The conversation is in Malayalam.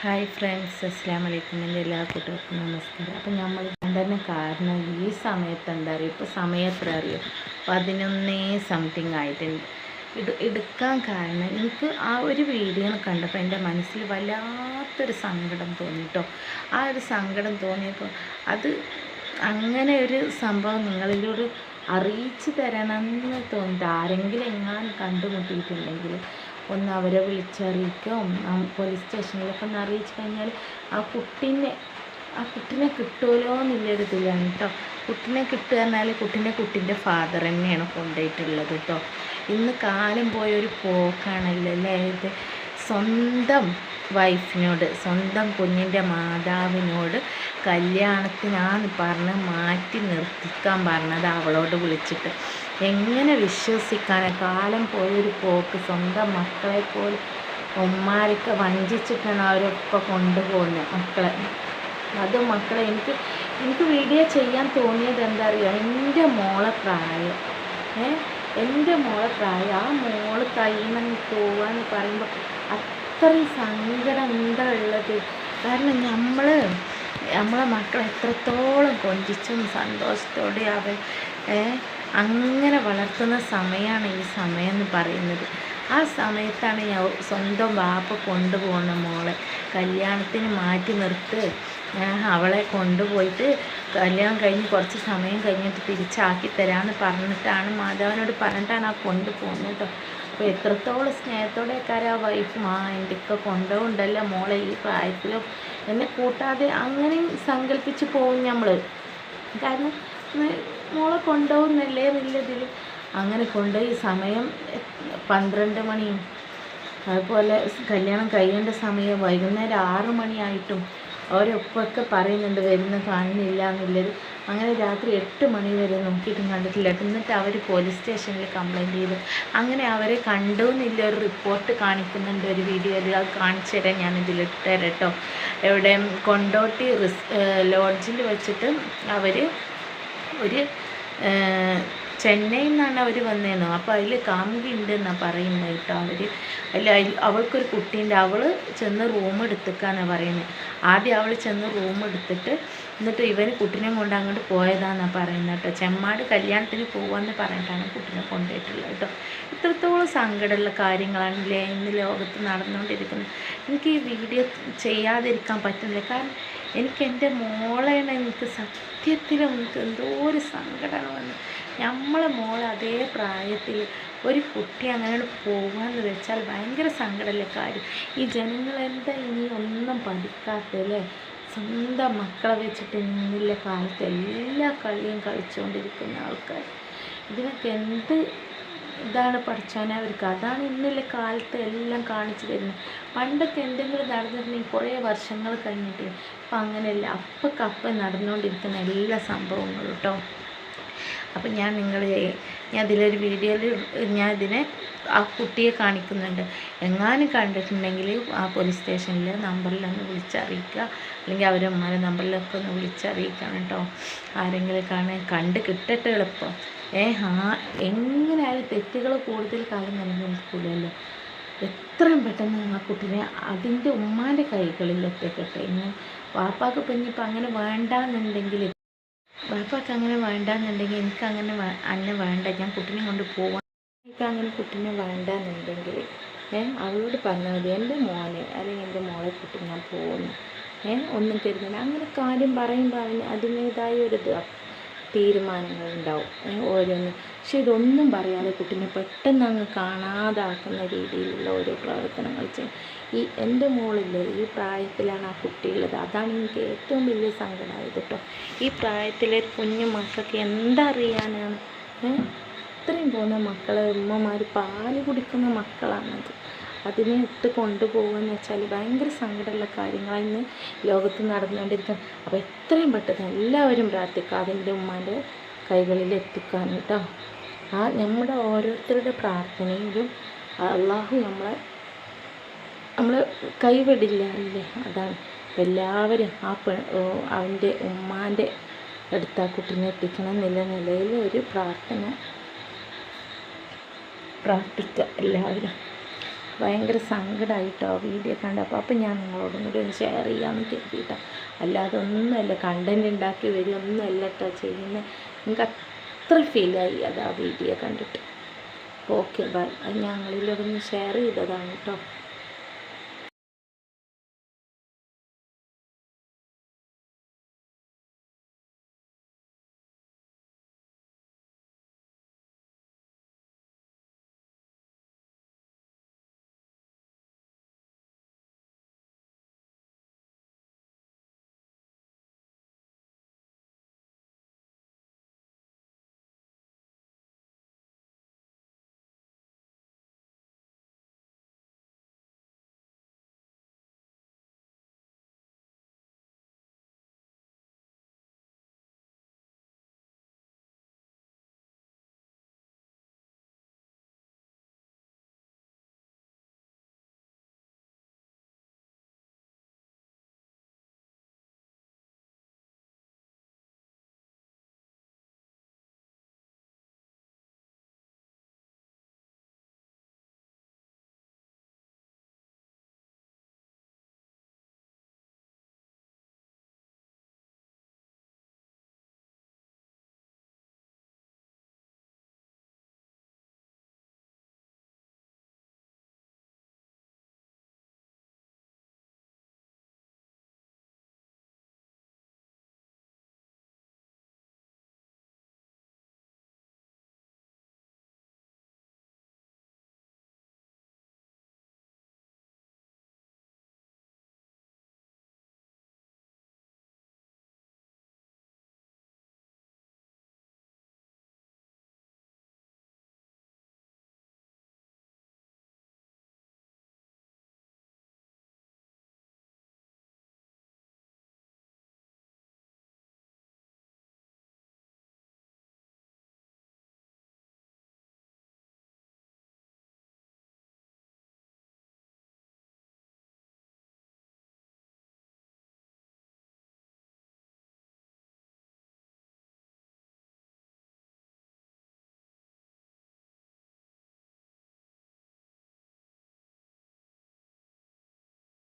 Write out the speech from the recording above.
ഹായ് ഫ്രണ്ട്സ് അസ്സാം വലൈക്കും എന്റെ എല്ലാ കൂട്ടുകാർക്കും നമസ്കാരം. അപ്പം നമ്മൾ കണ്ടതിന് കാരണം ഈ സമയത്ത് എന്താ അറിയുക ഇപ്പോൾ സമയം എത്ര അറിയോ? പതിനൊന്നേ സംതിങ് ആയിട്ടുണ്ട്. ഇത് എടുക്കാൻ കാരണം എനിക്ക് ആ ഒരു വീഡിയോ കണ്ടപ്പോൾ എന്റെ മനസ്സിൽ വല്ലാത്തൊരു സങ്കടം തോന്നി കേട്ടോ ആ ഒരു സങ്കടം തോന്നിയപ്പോൾ അത് അങ്ങനെ ഒരു സംഭവം നിങ്ങളിലൂടെ അറിയിച്ചു തരണമെന്ന് തോന്നിയിട്ട് ആരെങ്കിലും എങ്ങാനും കണ്ടുമുട്ടിയിട്ടുണ്ടെങ്കിൽ ഒന്ന് അവരെ വിളിച്ചറിയിക്കും. പോലീസ് സ്റ്റേഷനിലൊക്കെ ഒന്ന് അറിയിച്ചു കഴിഞ്ഞാൽ ആ കുട്ടീനെ ആ കുട്ടീനെ കിട്ടുമല്ലോ എന്നുള്ളൊരു ഇതിലാണ് കേട്ടോ കുട്ടീനെ കിട്ടുക എന്നാൽ കുട്ടീന്റെ കുട്ടീന്റെ ഫാദർ തന്നെയാണ് കൊണ്ടുപോയിട്ടുള്ളത് കേട്ടോ ഇന്ന് കാലം പോയൊരു പോക്കാണല്ലോ അല്ലേ? ഇത് സ്വന്തം വൈഫിനോട് സ്വന്തം കുഞ്ഞിന്റെ മാതാവിനോട് കല്യാണത്തിനാന്ന് പറഞ്ഞ് മാറ്റി നിർത്തിക്കാൻ പറഞ്ഞത് അവളോട് വിളിച്ചിട്ട്. എങ്ങനെ വിശ്വസിക്കാനാണ് കാലം പോയൊരു പോക്ക്. സ്വന്തം മക്കളെ പോലും ഉമ്മാരൊക്കെ വഞ്ചിച്ചിട്ടാണ് അവരൊക്കെ കൊണ്ടുപോകുന്നത് മക്കളെ. അത് മക്കളെ എനിക്ക് എനിക്ക് വീഡിയോ ചെയ്യാൻ തോന്നിയത് എന്താ അറിയുക എന്റെ മോളെ പ്രായം. ഏ? എന്റെ മോളെ പ്രായം. ആ മോൾ കൈമണി പോവാന്ന് പറയുമ്പോൾ അത്രയും സങ്കടം എന്താ ഉള്ളത്? കാരണം നമ്മൾ നമ്മളെ മക്കളെ എത്രത്തോളം കൊഞ്ചിച്ചും സന്തോഷത്തോടെ അവർ അങ്ങനെ വളർത്തുന്ന സമയമാണ് ഈ സമയം എന്ന് പറയുന്നത്. ആ സമയത്താണ് ഞാൻ സ്വന്തം വാപ്പ കൊണ്ടുപോകുന്ന മോളെ കല്യാണത്തിന് മാറ്റി നിർത്ത്. അവളെ കൊണ്ടുപോയിട്ട് കല്യാണം കഴിഞ്ഞ് കുറച്ച് സമയം കഴിഞ്ഞിട്ട് തിരിച്ചാക്കി തരാമെന്ന് പറഞ്ഞിട്ടാണ് മാധവനോട് പറഞ്ഞിട്ടാണ് ആ കൊണ്ടുപോകുന്നത് കേട്ടോ അപ്പോൾ എത്രത്തോളം സ്നേഹത്തോടെയൊക്കെ ആ വൈഫും ആ ഒക്കെ കൊണ്ടുപോകുണ്ടല്ലോ മോളെ ഈ പ്രായത്തിലും. എന്നെ കൂട്ടാതെ അങ്ങനെ സങ്കല്പിച്ച് പോകും നമ്മൾ കാരണം മോളെ കൊണ്ടുപോകുന്നല്ലേ എന്നുള്ളതിൽ അങ്ങനെ കൊണ്ടുപോയി സമയം പന്ത്രണ്ട് മണിയും അതുപോലെ കല്യാണം കഴിയേണ്ട സമയം വൈകുന്നേരം ആറു മണിയായിട്ടും അവരൊപ്പൊക്കെ പറയുന്നുണ്ട് വരുന്ന കാണുന്നില്ല എന്നുള്ളത്. അങ്ങനെ രാത്രി എട്ട് മണി വരെ നോക്കിയിട്ടും കണ്ടിട്ടില്ല. എന്നിട്ട് അവർ പോലീസ് സ്റ്റേഷനിൽ കംപ്ലയിന്റ് ചെയ്തു. അങ്ങനെ അവരെ കണ്ടു എന്നില്ല. ഒരു റിപ്പോർട്ട് കാണിക്കുന്നുണ്ട് ഒരു വീഡിയോയിൽ അത് കാണിച്ചു തരാം ഞാൻ ഇതിലിട്ട് തരാം കേട്ടോ. എവിടെ കൊണ്ടോട്ടി റിസ് ലോഡ്ജിൽ വെച്ചിട്ട് അവർ ഒരു ചെന്നൈയിൽ നിന്നാണ് അവർ വന്നേന്നോ. അപ്പോൾ അതിൽ കാമുകി ഉണ്ട് എന്നാണ് പറയുന്നത് കേട്ടോ അവർ അതിൽ അവൾക്കൊരു കുട്ടീന്റെ അവൾ ചെന്ന് റൂം എടുത്തേക്കാന്നാണ് പറയുന്നത് ആദ്യം അവൾ ചെന്ന് റൂം എടുത്തിട്ട് എന്നിട്ട് ഇവർ കുട്ടിനെ കൊണ്ട് അങ്ങോട്ട് പോയതാണെന്നാണ് പറയുന്നത് കേട്ടോ. ചെമ്മാട് കല്യാണത്തിന് പോവാന്ന് പറഞ്ഞിട്ടാണ് കുട്ടിനെ കൊണ്ടുപോയിട്ടുള്ളത് കേട്ടോ. ഇത്രത്തോളം സങ്കടമുള്ള കാര്യങ്ങളാണല്ലേ ഇന്ന് ലോകത്ത് നടന്നുകൊണ്ടിരിക്കുന്നത്. എനിക്ക് ഈ വീഡിയോ ചെയ്യാതിരിക്കാൻ പറ്റുന്നില്ല. കാരണം എനിക്ക് എന്റെ മോളേനെ എനിക്ക് സത്യത്തിൽ എനിക്ക് എന്തോ ഒരു സങ്കടമാണ് വന്നത്. നമ്മളെ മോൾ അതേ പ്രായത്തിൽ ഒരു കുട്ടി അങ്ങനെ പോകാമെന്ന് വെച്ചാൽ ഭയങ്കര സങ്കടമല്ലേ കാര്യം. ഈ ജനങ്ങൾ എന്താ ഇനി ഒന്നും പഠിക്കാത്തല്ലേ സ്വന്തം മക്കളെ വെച്ചിട്ട് ഇന്നില്ല കാലത്ത് എല്ലാ കളിയും കളിച്ചുകൊണ്ടിരിക്കുന്ന ആൾക്കാർ. ഇതിനൊക്കെ എന്ത് ഇതാണ് പഠിച്ചാൽ അവർക്ക്? അതാണ് ഇന്നലെ കാലത്ത് എല്ലാം കാണിച്ചു തരുന്നത്. പണ്ടൊക്കെ എന്തെങ്കിലും നടന്നിട്ടുണ്ടെങ്കിൽ കുറേ വർഷങ്ങൾ കഴിഞ്ഞിട്ട് ഇപ്പം അങ്ങനെയല്ല. അപ്പം കപ്പ നടന്നുകൊണ്ടിരിക്കുന്ന എല്ലാ സംഭവങ്ങളും കേട്ടോ. അപ്പം ഞാൻ നിങ്ങളെ ഞാൻ ഇതിലൊരു വീഡിയോയിൽ ഞാൻ ഇതിനെ ആ കുട്ടിയെ കാണിക്കുന്നുണ്ട്. എങ്ങാനും കണ്ടിട്ടുണ്ടെങ്കിൽ ആ പോലീസ് സ്റ്റേഷനിൽ നമ്പറിലൊന്ന് വിളിച്ചറിയിക്കുക. അല്ലെങ്കിൽ അവരെ നമ്പറിലൊക്കെ ഒന്ന് വിളിച്ചറിയിക്കണം കേട്ടോ. ആരെങ്കിലും കാണാൻ കണ്ട് കിട്ടട്ടെ എളുപ്പം. ഏ ആ എങ്ങനെയായാലും തെറ്റുകൾ കൂടുതൽ കാലം നിലനിൽക്കില്ലല്ലോ എത്രയും പെട്ടെന്ന് ആ കുട്ടീനെ അതിന്റെ ഉമ്മാന്റെ കൈകളിൽ എത്തിക്കട്ടെ. ഇനി വാപ്പാക്ക് പിന്നിപ്പോൾ അങ്ങനെ വേണ്ടാന്നുണ്ടെങ്കിൽ വാപ്പാക്ക് അങ്ങനെ വേണ്ടാന്നുണ്ടെങ്കിൽ എനിക്ക് അങ്ങനെ അന്നെ വേണ്ട. ഞാൻ കുട്ടീനെ കൊണ്ട് പോവാൻ എനിക്ക് അങ്ങനെ കുട്ടീനെ വേണ്ടെന്നുണ്ടെങ്കിൽ ഏഹ് അവളോട് പറഞ്ഞാൽ മതി. എന്റെ മോനെ അല്ലെങ്കിൽ എന്റെ മോളെ കുട്ടി ഞാൻ പോകുന്നു ഏഹ് ഒന്നും തരുന്നില്ല. അങ്ങനെ കാര്യം പറയുമ്പോൾ അവന് അതിന്റേതായ ഒരു തീരുമാനങ്ങൾ ഉണ്ടാവും. ഓരോന്ന്. പക്ഷെ ഇതൊന്നും പറയാതെ കുട്ടീനെ പെട്ടെന്ന് അങ്ങ് കാണാതാക്കുന്ന രീതിയിലുള്ള ഓരോ പ്രവർത്തനങ്ങൾ ചെയ്യും. ഈ എന്റെ മോളില്ലേ ഈ പ്രായത്തിലാണ് ആ കുട്ടിയുള്ളത് അതാണ് എനിക്ക് ഏറ്റവും വലിയ സങ്കടമായത് കേട്ടോ. ഈ പ്രായത്തിലെ കുഞ്ഞു മക്കൾക്ക് എന്തറിയാനാണ്? ഇത്രയും പോകുന്ന മക്കളെ ഉമ്മമാർ പാൽ കുടിക്കുന്ന മക്കളാണത്. അതിനെ ഇട്ട് കൊണ്ടുപോകുകയെന്ന് വെച്ചാൽ ഭയങ്കര സങ്കടമുള്ള കാര്യങ്ങളാണ് ഇന്ന് ലോകത്ത് നടന്നുകൊണ്ടിരിക്കുന്നത്. അപ്പോൾ എത്രയും പെട്ടെന്ന് എല്ലാവരും പ്രാർത്ഥിക്കുക അതിന്റെ ഉമ്മാന്റെ കൈകളിൽ എത്തിക്കാൻ കേട്ടോ. ആ നമ്മുടെ ഓരോരുത്തരുടെ പ്രാർത്ഥനയിലും അള്ളാഹു നമ്മളെ നമ്മൾ കൈവിടില്ല അല്ലേ? അതാണ്. എല്ലാവരും ആ പെ അവന്റെ ഉമ്മാന്റെ അടുത്ത് ആ കുട്ടീനെ എത്തിക്കണം എന്നുള്ള നിലയിൽ ഒരു പ്രാർത്ഥന പ്രാർത്ഥിക്കുക എല്ലാവരും. ഭയങ്കര സങ്കടമായിട്ടോ വീഡിയോ കണ്ടപ്പോൾ അപ്പം ഞാൻ നിങ്ങളോടും കൂടി ഒന്ന് ഷെയർ ചെയ്യാമെന്ന് കരുതിയിട്ടാണ് അല്ലാതെ ഒന്നുമല്ല കണ്ടന്റ് ഉണ്ടാക്കി വരിക ഒന്നുമല്ല കേട്ടോ ചെയ്യുന്നത് നിങ്ങൾക്ക് അത്ര ഫീലായി അത് ആ വീഡിയോ കണ്ടിട്ട്. ഓക്കെ ബൈ അത് ഞങ്ങളിലൊന്ന് ഷെയർ ചെയ്തതാണ് കേട്ടോ